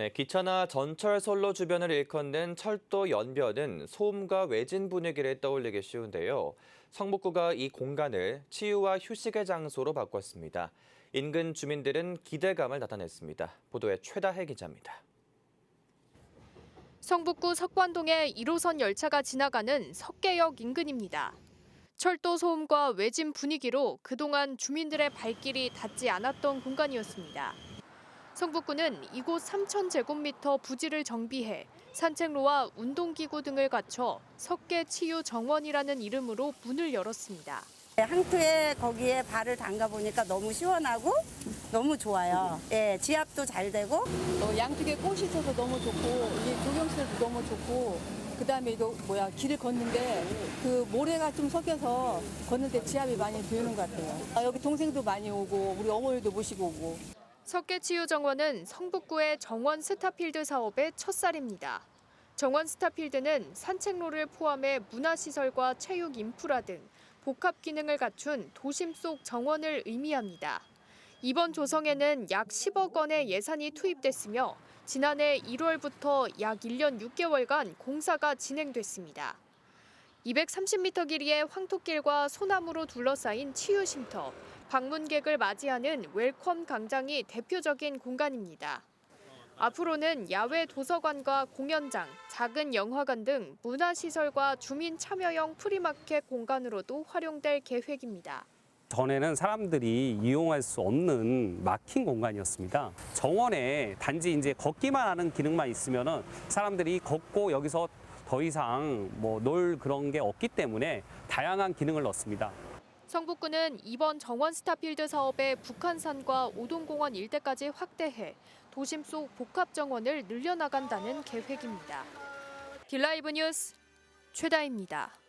네, 기차나 전철 선로 주변을 일컫는 철도 연변은 소음과 외진 분위기를 떠올리기 쉬운데요. 성북구가 이 공간을 치유와 휴식의 장소로 바꿨습니다. 인근 주민들은 기대감을 나타냈습니다. 보도에 최다혜 기자입니다. 성북구 석관동에 1호선 열차가 지나가는 석계역 인근입니다. 철도 소음과 외진 분위기로 그동안 주민들의 발길이 닿지 않았던 공간이었습니다. 성북구는 이곳 3,000제곱미터 부지를 정비해 산책로와 운동기구 등을 갖춰 석계 치유 정원이라는 이름으로 문을 열었습니다. 항토에 거기에 발을 담가 보니까 너무 시원하고 너무 좋아요. 예, 지압도 잘 되고 어, 양쪽에 꽃이 있어서 너무 좋고 이 조경시설도 너무 좋고 그다음에 또 뭐야 길을 걷는데 그 모래가 좀 섞여서 걷는데 지압이 많이 되는 것 같아요. 아, 여기 동생도 많이 오고 우리 어머니도 모시고 오고 석계치유정원은 성북구의 정원 스타필드 사업의 첫살입니다. 정원 스타필드는 산책로를 포함해 문화시설과 체육 인프라 등 복합 기능을 갖춘 도심 속 정원을 의미합니다. 이번 조성에는 약 10억 원의 예산이 투입됐으며 지난해 1월부터 약 1년 6개월간 공사가 진행됐습니다. 230m 길이의 황토길과 소나무로 둘러싸인 치유쉼터, 방문객을 맞이하는 웰컴 광장이 대표적인 공간입니다. 앞으로는 야외 도서관과 공연장, 작은 영화관 등 문화시설과 주민 참여형 프리마켓 공간으로도 활용될 계획입니다. 전에는 사람들이 이용할 수 없는 막힌 공간이었습니다. 정원에 단지 이제 걷기만 하는 기능만 있으면은 사람들이 걷고 여기서 더 이상 뭐 놀 그런 게 없기 때문에 다양한 기능을 넣습니다. 성북구는 이번 정원 스타필드 사업에 북한산과 오동공원 일대까지 확대해 도심 속 복합 정원을 늘려나간다는 계획입니다. 딜라이브 뉴스 최다입니다.